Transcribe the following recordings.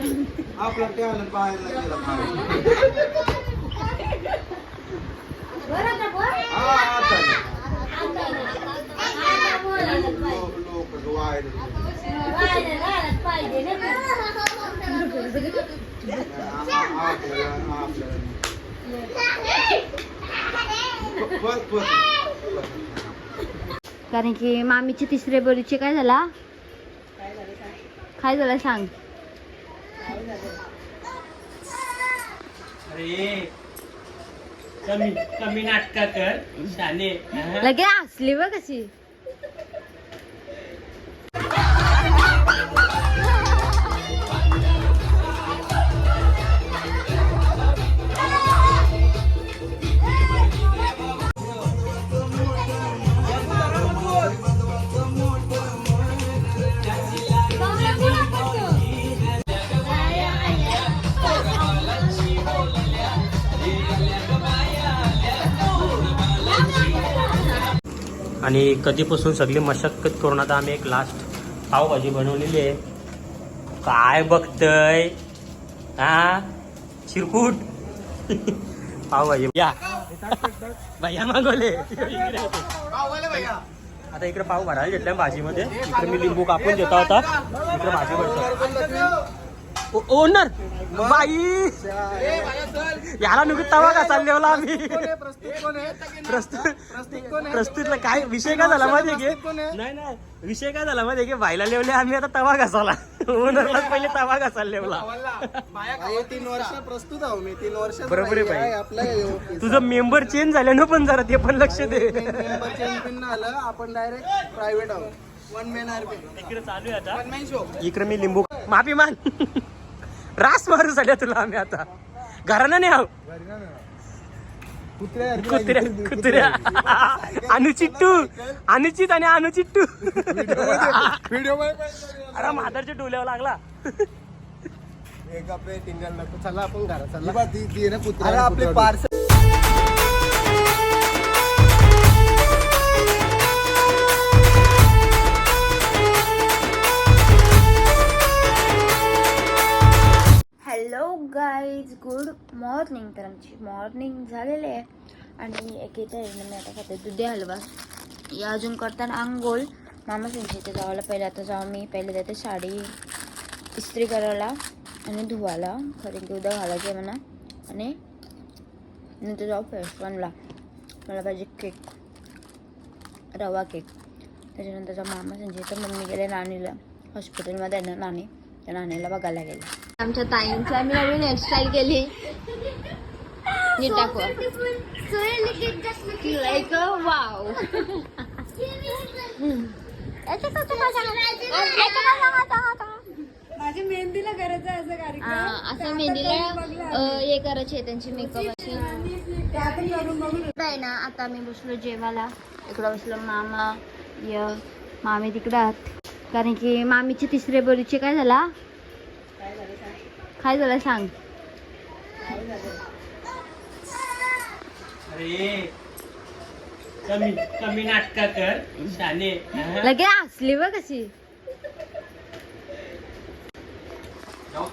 आपला टॅलेंट पाहायला गेला. हा, लोक वायर कारण की मामीची तिसरे बरीचे काय झाला? काय झालं सांग? कमी कमी नाटका कर शाने. लगे असली बघ कशी आणि कधीपासून सगळी मशक्कत करून आता आम्ही एक लास्ट पावभाजी बनवलेली आहे. काय बघतय? हा? चिरकूट? पावभाजी. या. भैया मागवले. आता इकडे पाव भरायला घेतलाय भाजीमध्ये. इकडे मी लिंबू कापून देता होता इकडे भाजी भरतो. ओनर बाई. याला नुकत तवा का चाललेला आम्ही? प्रस्तुत प्रस्तुतला काय विषय काय झाला माहितीये की? नाही नाही. विषय काय झाला माहितीये की? बायला लेवले आम्ही आता तवा घासाला ओनरला पहिले तवा घासायला लेवला तीन वर्ष प्रस्तुत आहो मी तीन वर्ष बरोबर आहे बाई. आपलं तुझं मेंबर चेंज झाल्यानं पण जरा ते पण लक्ष दे. मेंबर चॅम्पियन आलं आपण डायरेक्ट प्रायव्हेट आहोत. वन मॅन आर इकडे चालू आहे आता. वन मॅन शो इकडे मी लिंबू माफी मान रास मारू झाल्या तुला आम्ही आता. घरानं नाही आहो. कुत्र्या कुत्र्या अनुचिट्टू अनुचित आणि अनुचिट्टू व्हिडिओ अरे मादरच्या डोल्यावर लागला. चला आपण घरा चला. ती ती ना कुत्रा आपले पार्सल गुड मॉर्निंग तर आमची मॉर्निंग झालेली आहे. आणि एक येत मी आता खाते दुधे हलवा. या अजून करताना आंघोळ. मामा त्यांच्या इथे जावायला पहिले आता जाऊ मी. पहिले जाते साडी इस्त्री करायला आणि धुवायला. खरं की उद्या घालायचे म्हणा. आणि नंतर जाऊ फेस्टवनला मला पाहिजे केक रवा केक त्याच्यानंतर जाऊ मामा त्यांच्या इथं. मम्मी गेले नाणीला हॉस्पिटलमध्ये ना नाणी त्या नाणीला बघायला गेले. आमच्या ताईंची. आम्ही नवीन हेअरस्टाईल केली. नीट दाखवा. लाईक वाव माझी मेहंदीला गरज आहे असं कार्यक्रम. असं मेहंदीला हे करायची आहे त्यांची मेकअप अशी. आहे ना आता मी बसलो जेवायला. इकडं बसलो मामा य मामी तिकडं आहात. कारण की मामीची तिसरे बरीचे काय झाला? काय झालं सांग. अरे कमी कमी नाटका कर शाने? लगे हसली बघ कशी.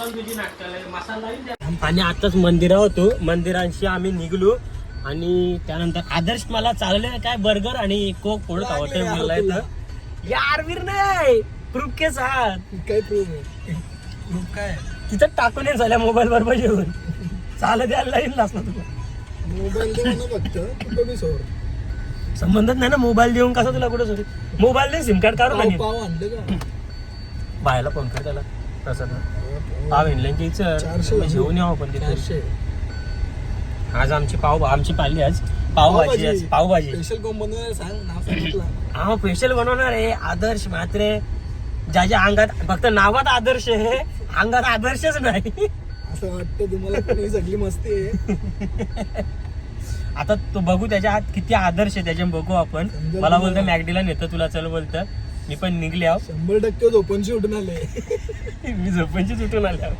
तुझी नाटकाला मसाला लावीन त्या. आणि आताच मंदिरा होतो. मंदिरांशी आम्ही निघलो. आणि त्यानंतर आदर्श मला चालले काय बर्गर आणि कोक फोडत हवं बोललाय तर यार वीर नाही. प्रूफ के साथ काय प्रूफ प्रूफ काय? तिथं टाकून येईल झाल्या मोबाईल बरोबर जेवून चालत द्यायला लागेल असं तुला. मोबाईल फक्त सोड. संबंधच नाही ना मोबाईल देऊन कसं तुला कुठं सोडी मोबाईल दे सिम कार्ड काढून पाव आणलं का? बायला फोन कर त्याला तसं पाव इंडलँची चारशे. इच्छा घेऊन यावं पण तिथे चारशे. आज आमची पाव आमची पाहिली आज. पावभाजी आज पावभाजी. स्पेशल कोण बनवणार सांग नाव सांगितलं. हा स्पेशल बनवणार आहे आदर्श मात्रे. ज्याच्या अंगात फक्त नावात आदर्श आहे अंगात आदर्शच नाही. असं वाटतं तुम्हाला पण ही सगळी मस्ती आहे. आता तो बघू त्याच्या हात किती आदर्श आहे त्याच्या बघू आपण. मला तुम्हाला. बोलतं मॅगडीला नेतो तुला चल बोलतं. मी पण निघले आहो. शंभर टक्के झोपणशी उठून आले. मी झोपायची सुटून आल्या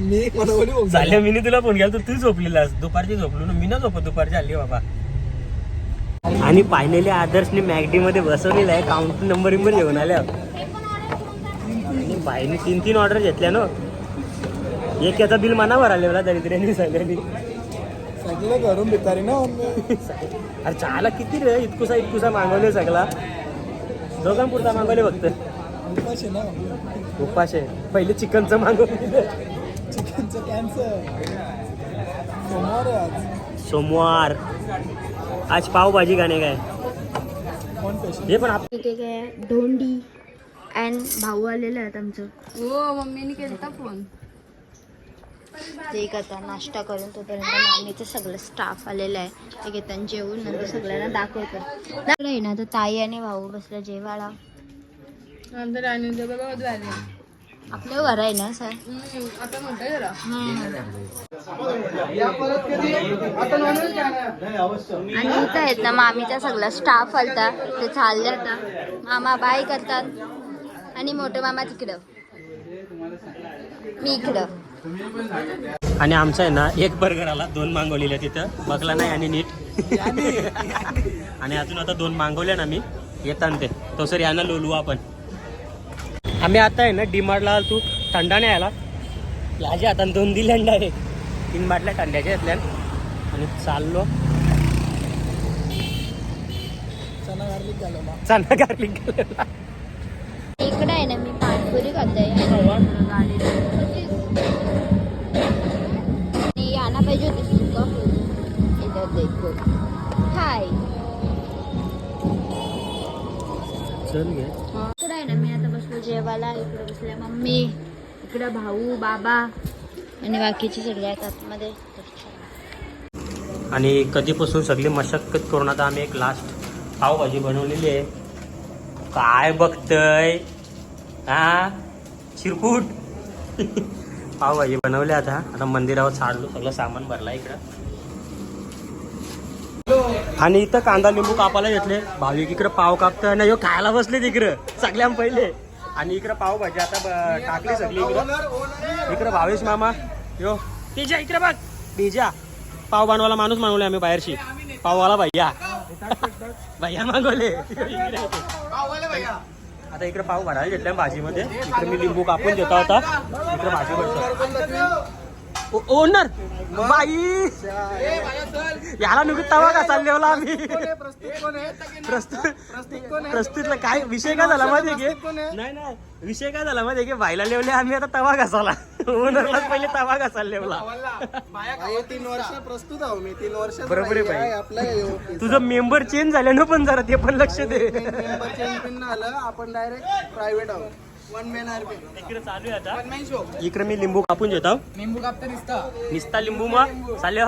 मी एक मनावली बघ झाल्या मी तुला फोन केला तर तू झोपलेलास. दुपारची झोपलो ना. मी ना झोपत दुपारची आली बाबा. आणि फायनली आदर्शने मॅगडी मध्ये बसवलेला आहे. काउंट नंबर घेऊन आल्या बाईने तीन तीन ऑर्डर घेतल्या ना. एक याचा बिल मनावर आलेला दरिद्र्यांनी सगळ्यांनी. सगळं घरून भिकारी ना अरे चहाला किती रे इतकुसा इतकुसा मागवले सगळा. दोघांपुरता मागवले फक्त. उपाशी ना आहे पहिले चिकनचं मागवून दिलं. चिकनचं कॅन्सर सोमवार आज. सोमवार. आज पावभाजी गाणे काय? हे पण आप इथे काय धोंडी. अँड भाऊ आलेले आहेत आमचं. हो मम्मीने केला फोन ते आता नाश्ता करून तोपर्यंत मामीचं सगळं स्टाफ आलेलं आहे. ते घेताना जेवून नंतर सगळ्यांना दाखवतो. आहे ना तर ताई आणि भाऊ बसला जेवायला. आमचं डायनिंग टेबल बघत आले. आपलं घर आहे ना सर? आता म्हणतोय जरा. आणि इथं आहेत ना मामीचा सगळा स्टाफ आलता. ते चालले आता. मामा बाय करतात. आणि मोठे मामा तिकडं. मी इकडं. आणि आमचा आहे ना एक बर्गर आला दोन मागवलेल्या तिथं. बघला नाही आणि नीट. आणि अजून आता दोन मागवल्या ना मी. येताना ते. तो सर यांना लोलू आपण. आम्ही आता आहे ना डीमार्टला तू. थंडा नाही आला. याच्या आता दोन दिल्या आहे तीन बाटल्या थंड्याच्या येतल्या आणि चाललो. चना गार्लिक घालवला गार्लिक पाणपुरी खाते आणि याना पाहिजे होती सुका इथं देखो हाय. इकडे आहे ना मी आता बसलो जेवायला. इकडे बसल्या मम्मी इकडे भाऊ बाबा आणि बाकीचे सगळे आहेत आतमध्ये. आणि कधीपासून सगळी मशक्कत करून आता आम्ही एक लास्ट पावभाजी बनवलेली आहे. काय बघतय? हा? चिरकूट. पावभाजी बनवली आता. आता मंदिरावर चाडलो सगळं सामान भरला इकडं. आणि इथं कांदा लिंबू कापायला घेतले. भाविक इकडं पाव कापतोय ना ह्यो खायला बसले तिकडं सगळ्या पहिले. आणि इकडं पावभाजी आता टाकली सगळी इकडं. इकडं भावेश मामा. यो. तेजा इकडे बघ. तेजा पाव बनवायला माणूस मागवले आम्ही बाहेरशी. पाववाला भैया. भैया मागवले. आता इकडे पाव भरायला घेतल्या भाजीमध्ये. इकडे मी लिंबू कापून देता होता. इकडे भाजी भरतो ओनर बाई याला नुकत तवा का चाललेला आम्ही प्रस्तुत प्रस्तुतला काय विषय काय झाला माहितीये की नाही नाही विषय काय झाला माहितीये की बाईला लेवले आम्ही आता तवा घासाला ओनरला पहिले तवा घासायला तीन वर्ष प्रस्तुत आहो मी तीन वर्ष बरोबर आहे बाई. तुझं मेंबर चेंज झालं ना पण जरा ते पण लक्ष दे मेंबर चेंज आलं आपण डायरेक्ट प्रायव्हेट आहोत वन मॅन आर्मी इकडे चालू आहे आता. इकडे मी लिंबू कापून घेतो. लिंबू कापता दिसता निसता लिंबू मग चालले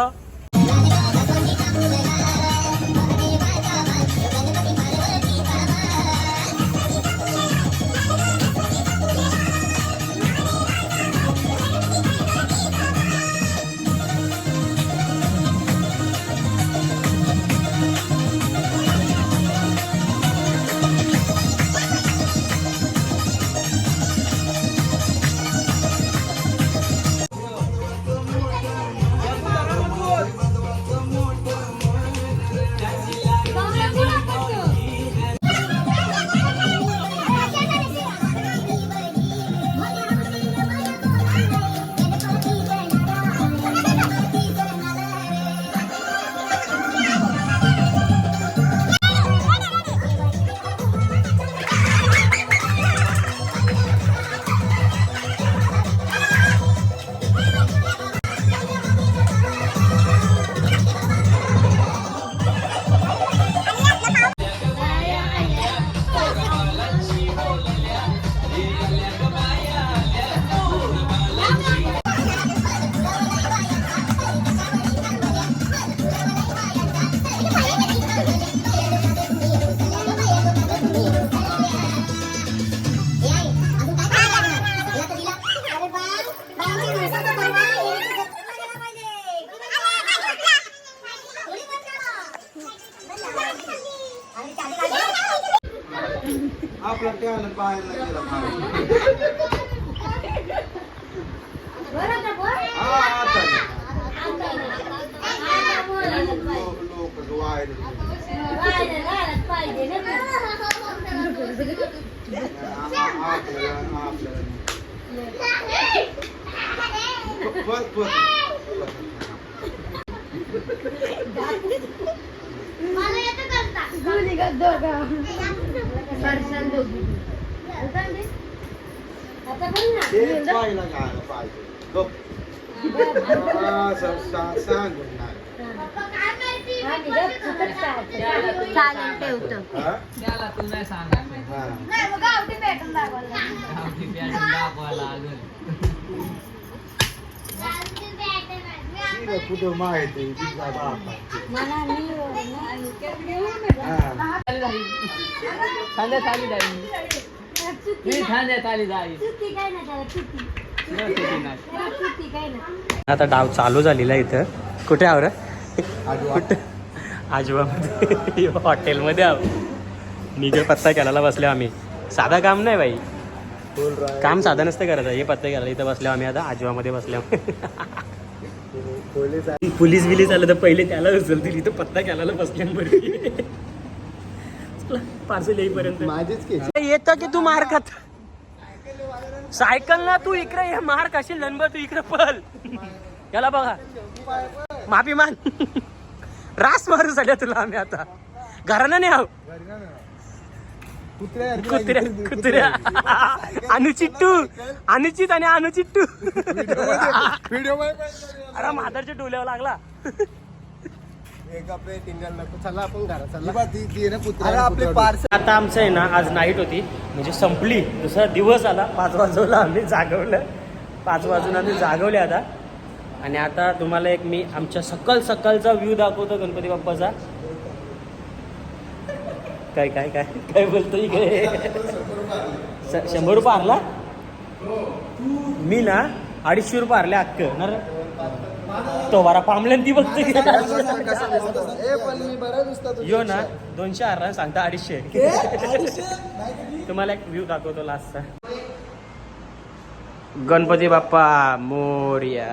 आपला टॅलेंट पाहायला गेला हा आता लोक आपल्याला आपल्याला बस बस तेच पाहिलं गाणं पाहिजे गप. हा, स- सा- सांगून नाही. चालेल ठेवतो हा? त्याला तू नाही सांगायचं हा. गावठी पॅटर्न दाखवायला लागेल ठीक आहे, कुठं माहिती. हा. जाईल मी जाईल आता डाव चालू झालेला आहे इथं. कुठे आवर आजोबा. कुठे? आजोबामध्ये. हॉटेलमध्ये आहो. निघे पत्ता केला बसले आम्ही. साधा काम नाही बाई. काम साधा नसतं करायचं हे पत्ता केला इथं बसल्या आम्ही. आता आजोबामध्ये बसल्या पोलीस बिलीस आलं तर पहिले त्याला उचलतील इथं पत्ता केला बसल्यावरती पार्सल येईपर्यंत. माझीच येतं की तू मार खात? सायकल ना तू इकडे ये मार खाशील नंबर तू इकडे पल याला बघा. माफी मान रास मारू झाल्या तुला आम्ही आता. घरानं नाही आहो कुत्र्या कुत्र्या कुत्र्या. अनुचिट्टू अनुचित आणि अनुचिट्टू व्हिडिओ अरे म्हातारच्या डोल्यावर लागला. आता आमचं आहे ना आज नाईट होती. म्हणजे संपली. दुसरा दिवस आला. पाच वाजवला आम्ही जागवलं. पाच वाजून आम्ही जागवले आता. आणि आता तुम्हाला एक मी आमच्या सकाळ सकाळचा व्ह्यू दाखवतो गणपती बाप्पाचा. काय काय काय काय बोलतो इकडे? शंभर रुपये हरला मी ना अडीचशे रुपये हरले अक्क ना रे? तो बरा पामल्यान ती बघते यो ना दोनशे हरला सांगता अडीचशे. तुम्हाला एक व्ह्यू दाखवतो लास्टचा गणपती बाप्पा मोर्या.